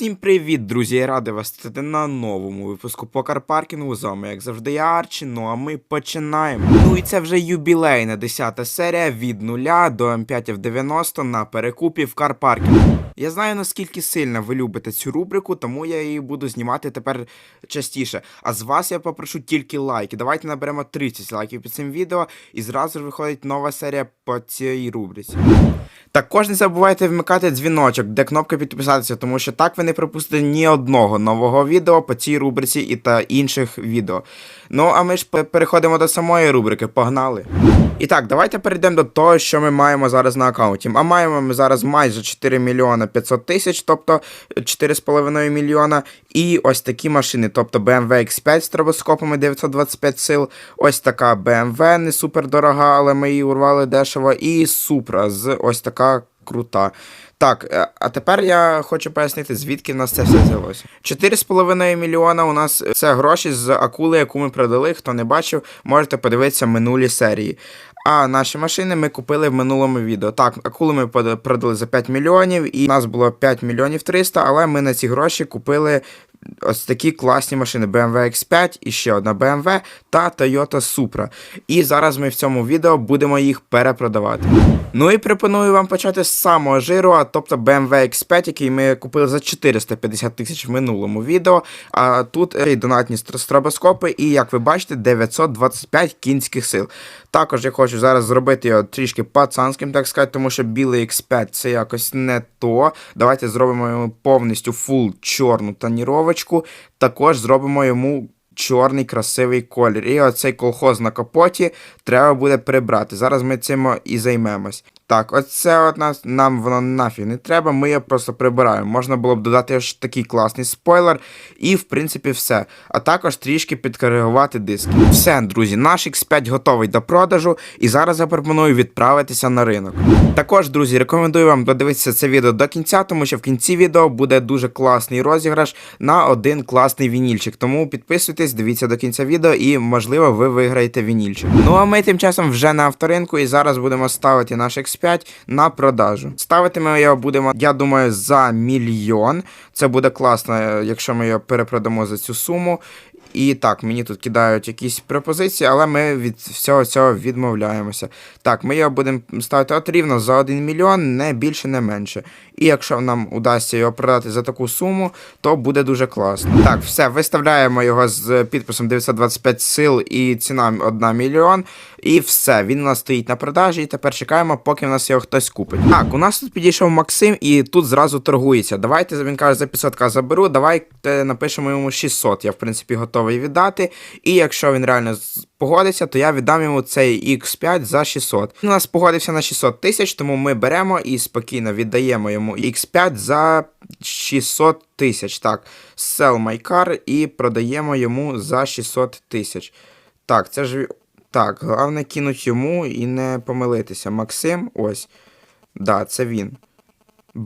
Всім привіт, друзі! Я радий вас стати на новому випуску по карпаркінгу. З вами, як завжди, я Арчі. Ну а ми починаємо. Ну і це вже юбілейна 10 серія від 0 до М5 в 90 на перекупі в карпаркінгу. Я знаю наскільки сильно ви любите цю рубрику, тому я її буду знімати тепер частіше. А з вас я попрошу тільки лайки. Давайте наберемо 30 лайків під цим відео, і зразу ж виходить нова серія по цій рубриці. Також не забувайте вмикати дзвіночок, де кнопка підписатися, тому що так ви не пропустите ні одного нового відео по цій рубриці і та інших відео. Ну а ми ж переходимо до самої рубрики. Погнали! І так, давайте перейдемо до того, що ми маємо зараз на аккаунті. А маємо ми зараз майже 4 мільйона 500 тисяч, тобто 4,5 мільйона. І ось такі машини, тобто BMW X5 з тробоскопами 925 сил. Ось така BMW, не супер дорога, але ми її урвали дешево. І Supra з ось така крута. Так, е, а тепер я хочу пояснити, звідки в нас це все взялося. 4,5 мільйона у нас це гроші з акули, яку ми продали. Хто не бачив, можете подивитися минулі серії. А наші машини ми купили в минулому відео. Так, акулу ми продали за 5 мільйонів, і у нас було 5 мільйонів 300, але ми на ці гроші купили ось такі класні машини BMW X5 і ще одна BMW та Toyota Supra. І зараз ми в цьому відео будемо їх перепродавати. Ну і пропоную вам почати з самого жиру, а тобто BMW X5, який ми купили за 450 тисяч в минулому відео. А тут е, донатні стробоскопи, і як ви бачите, 925 кінських сил. Також я хочу зараз зробити його трішки пацанським, так сказати, тому що білий X5 це якось не то. Давайте зробимо йому повністю фул чорну тоніровочку. Також зробимо йому чорний красивий колір. І оцей колхоз на капоті треба буде прибрати. Зараз ми цим і займемось. Так, оце от нас, нам воно нафіг не треба, ми його просто прибираємо. Можна було б додати аж такий класний спойлер, і в принципі все. А також трішки підкоригувати диски. Все, друзі, наш X5 готовий до продажу, і зараз я пропоную відправитися на ринок. Також, друзі, рекомендую вам додивитися це відео до кінця, тому що в кінці відео буде дуже класний розіграш на один класний вінільчик. Тому підписуйтесь, дивіться до кінця відео, і можливо ви виграєте вінільчик. Ну а ми тим часом вже на авторинку, і зараз будемо ставити наш X5 на продажу. Ставити ми його будемо, я думаю, за мільйон. Це буде класно, е, якщо ми його перепродамо за цю суму. І так, мені тут кидають якісь пропозиції, але ми від всього цього відмовляємося. Так, ми його будемо ставити от рівно за 1 мільйон, не більше, не менше. І якщо нам удасться його продати за таку суму, то буде дуже класно. Так, все, виставляємо його з підписом 925 сил і ціна 1 мільйон. І все, він у нас стоїть на продажі, і тепер чекаємо, поки в нас його хтось купить. Так, у нас тут підійшов Максим, і тут зразу торгується. Давайте він каже, за 500к заберу, давайте напишемо йому 600. Я, в принципі, готовий віддати. І якщо він реально погодиться, то я віддам йому цей X5 за 600. Він у нас погодився на 600 тисяч, тому ми беремо і спокійно віддаємо йому X5 за 600 тисяч. Так, sell my car і продаємо йому за 600 тисяч. Так, це ж. Так, головне кинуть йому і не помилитися. Максим, ось. Да, це він.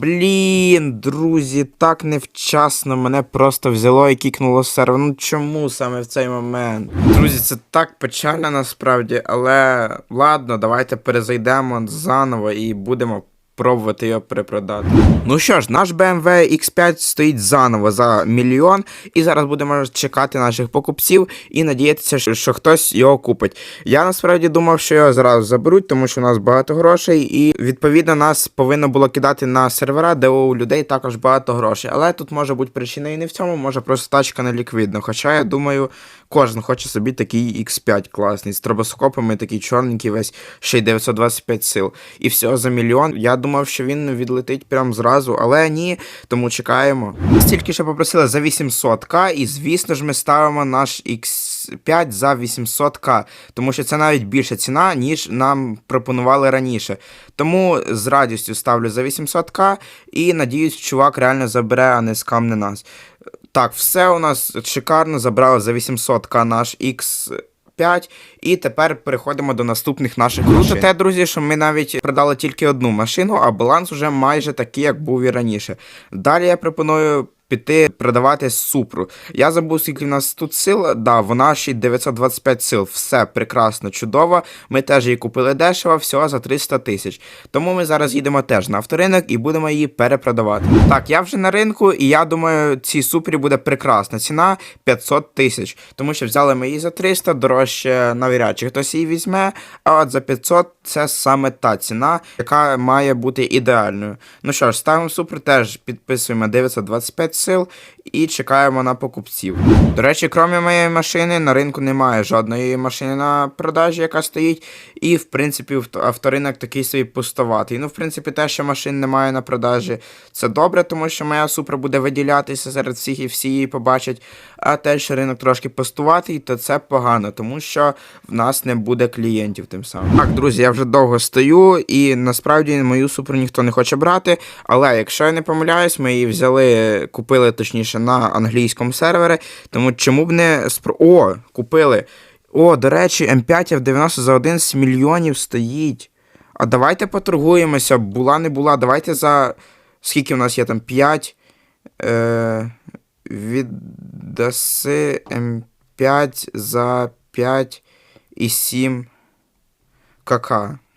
Блін, друзі, так невчасно мене просто взяло і кікнуло сервер. Ну чому саме в цей момент? Друзі, це так печально насправді, але ладно, давайте перезайдемо заново і будемо пробувати його перепродати. Ну що ж, наш BMW X5 стоїть заново за мільйон, і зараз будемо чекати наших покупців і надіятися, що, хтось його купить. Я насправді думав, що його зразу заберуть, тому що у нас багато грошей, і відповідно нас повинно було кидати на сервера, де у людей також багато грошей. Але тут може бути причина і не в цьому, може просто тачка не ліквідна. Хоча я думаю, кожен хоче собі такий X5 класний, з тробоскопами, такий чорненький, весь ще й 925 сил. І все за мільйон. Я думав, що він відлетить прям зразу, але ні, тому чекаємо. Стільки ще попросили за 800к, і звісно ж ми ставимо наш X5 за 800к, тому що це навіть більша ціна, ніж нам пропонували раніше. Тому з радістю ставлю за 800к і надіюсь, чувак реально забере, а не скамне нас. Так, все у нас шикарно забрали за 800к наш X. 5, і тепер переходимо до наступних наших Круто те, друзі, що ми навіть продали тільки одну машину, а баланс уже майже такий, як був і раніше. Далі я пропоную піти продавати супру. Я забув, скільки в нас тут сил. Да, вона ще й 925 сил. Все прекрасно, чудово. Ми теж її купили дешево, всього за 300 тисяч. Тому ми зараз їдемо теж на авторинок і будемо її перепродавати. Так, я вже на ринку, і я думаю, цій супрі буде прекрасна ціна 500 тисяч. Тому що взяли ми її за 300, дорожче навряд чи хтось її візьме. А от за 500 це саме та ціна, яка має бути ідеальною. Ну що ж, ставимо супер, теж підписуємо 925 сил і чекаємо на покупців. До речі, крім моєї машини, на ринку немає жодної машини на продажі, яка стоїть. І, в принципі, авторинок такий собі пустоватий. Ну, в принципі, те, що машин немає на продажі, це добре, тому що моя супра буде виділятися серед всіх і всі її побачать. А те, що ринок трошки пустуватий, то це погано, тому що в нас не буде клієнтів тим самим. Так, друзі, я вже довго стою, і насправді мою супру ніхто не хоче брати. Але якщо я не помиляюсь, ми її взяли, купили точніше на англійському сервері. Тому чому б не спро... О, купили. О, до речі, М5 F90 за 11 мільйонів стоїть. А давайте поторгуємося. Була не була. Давайте за. Скільки в нас є там? 5. Е... Віддаси М5 за 5 і 7 КК.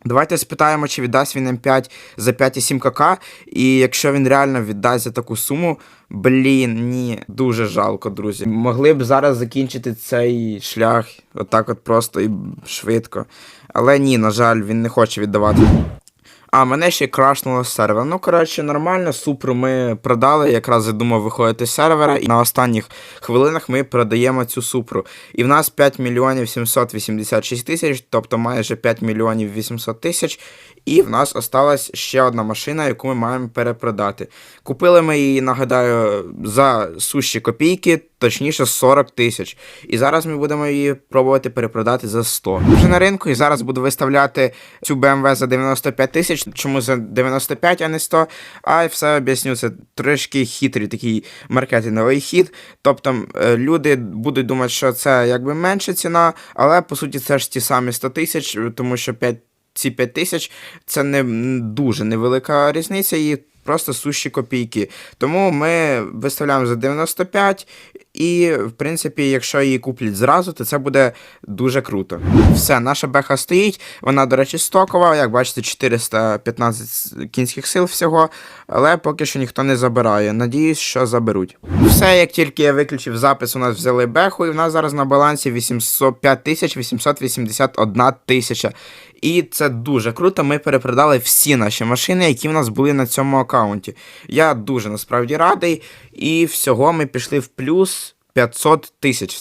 Давайте спитаємо, чи віддасть він М5 за 5,7 КК. І якщо він реально віддасть за таку суму, блін, ні, дуже жалко, друзі. Могли б зараз закінчити цей шлях отак от просто і швидко. Але ні, на жаль, він не хоче віддавати. А, мене ще крашнуло з сервера. Ну, коротше, нормально, супру ми продали. Якраз я думав виходити з сервера, і на останніх хвилинах ми продаємо цю супру. І в нас 5 мільйонів 786 тисяч, тобто майже 5 мільйонів 800 тисяч. І в нас осталась ще одна машина, яку ми маємо перепродати. Купили ми її, нагадаю, за сущі копійки, точніше 40 тисяч. І зараз ми будемо її пробувати перепродати за 100. Вже на ринку і зараз буду виставляти цю BMW за 95 тисяч. Чому за 95, а не 100? А все об'ясню, це трошки хитрий такий маркетинговий хід. Тобто е, люди будуть думати, що це якби менша ціна, але по суті це ж ті самі 100 тисяч, тому що 5 ці 5 тисяч це не дуже невелика різниця і просто сущі копійки. Тому ми виставляємо за 95, і, в принципі, якщо її куплять зразу, то це буде дуже круто. Все, наша беха стоїть. Вона, до речі, стокова. Як бачите, 415 кінських сил всього, але поки що ніхто не забирає. Надіюсь, що заберуть. Все, як тільки я виключив запис, у нас взяли беху, і в нас зараз на балансі 800, 5881 тисяча. І це дуже круто. Ми перепродали всі наші машини, які в нас були на цьому аккаунті. Я дуже насправді радий. І всього ми пішли в плюс 500 тисяч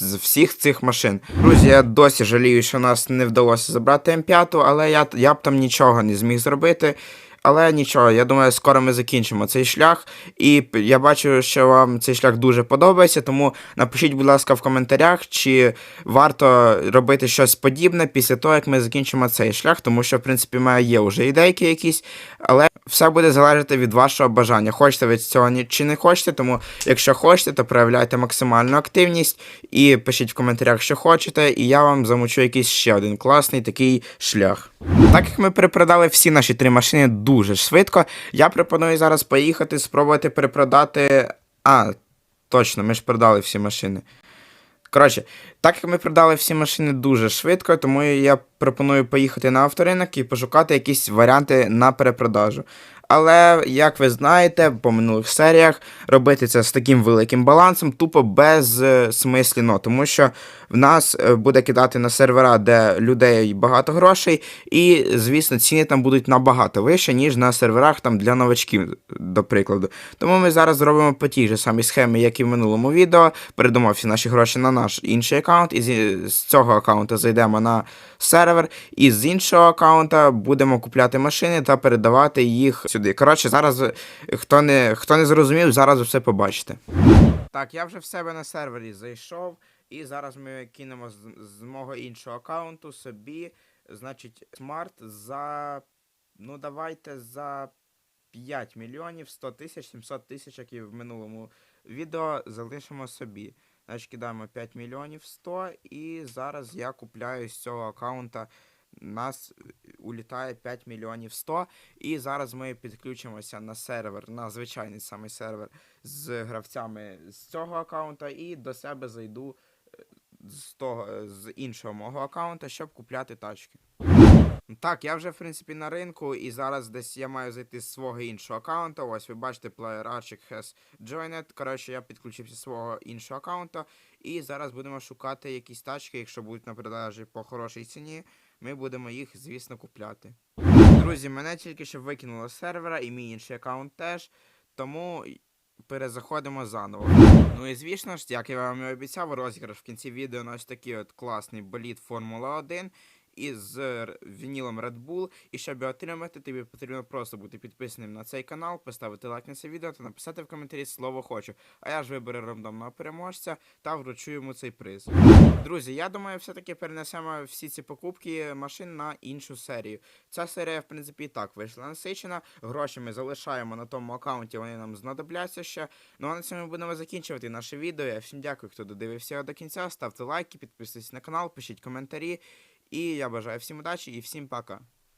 з всіх цих машин. Друзі, я досі жалію, що нас не вдалося забрати М5, але я, я б там нічого не зміг зробити. Але нічого, я думаю, скоро ми закінчимо цей шлях. І я бачу, що вам цей шлях дуже подобається. Тому напишіть, будь ласка, в коментарях, чи варто робити щось подібне після того, як ми закінчимо цей шлях, тому що, в принципі, в мене є вже ідейки якісь, але все буде залежати від вашого бажання. Хочете ви цього чи не хочете, тому якщо хочете, то проявляйте максимальну активність і пишіть в коментарях, що хочете, і я вам замучу якийсь ще один класний такий шлях. Так як ми перепродали всі наші три машини дуже швидко, я пропоную зараз поїхати, спробувати перепродати. А, точно, ми ж продали всі машини. Коротше, так як ми продали всі машини дуже швидко, тому я пропоную поїхати на авторинок і пошукати якісь варіанти на перепродажу. Але, як ви знаєте, по минулих серіях робити це з таким великим балансом тупо безсмислено, тому що в нас е, буде кидати на сервера, де людей багато грошей, і, звісно, ціни там будуть набагато вище, ніж на серверах там для новачків, до прикладу. Тому ми зараз зробимо по тій же самій схемі, як і в минулому відео. Передамо всі наші гроші на наш інший аккаунт, і з цього аккаунту зайдемо на сервер, і з іншого аккаунта будемо купляти машини та передавати їх сюди. Коротше, зараз е, хто не, хто не зрозумів, зараз все побачите. Так, я вже в себе на сервері зайшов, і зараз ми кинемо з, з мого іншого аккаунту собі, значить, смарт за. Ну, давайте за 5 мільйонів 100 тисяч 700 тисяч, як і в минулому відео, залишимо собі. Значить, кидаємо 5 мільйонів 100, і зараз я купляю з цього аккаунта нас улітає 5 мільйонів 100. І зараз ми підключимося на сервер, на звичайний самий сервер з гравцями з цього аккаунта і до себе зайду е, з того е, з іншого мого аккаунта, щоб купляти тачки. Так, я вже в принципі на ринку, і зараз десь я маю зайти з свого іншого аккаунта. Ось ви бачите, player Archik has joined. Коротше, я підключився з свого іншого аккаунта. І зараз будемо шукати якісь тачки, якщо будуть на продажі по хорошій ціні, ми будемо їх, звісно, купляти. Друзі, мене тільки що викинуло з сервера, і мій інший аккаунт теж. Тому перезаходимо заново. Ну і звісно ж, як я вам і обіцяв, розіграш в кінці відео на ось такий от класний болід Формула 1 із р- вінілом Red Bull. І щоб його отримати, тобі потрібно просто бути підписаним на цей канал, поставити лайк на це відео та написати в коментарі слово хочу. А я ж виберу рандомного переможця та вручу йому цей приз. Друзі, я думаю, все-таки перенесемо всі ці покупки машин на іншу серію. Ця серія, в принципі, і так вийшла насичена. Гроші ми залишаємо на тому аккаунті, вони нам знадобляться ще. Ну а на цьому будемо закінчувати наше відео. Я всім дякую, хто додивився до кінця. Ставте лайки, підписуйтесь на канал, пишіть коментарі. І я бажаю всім удачі і всім пока.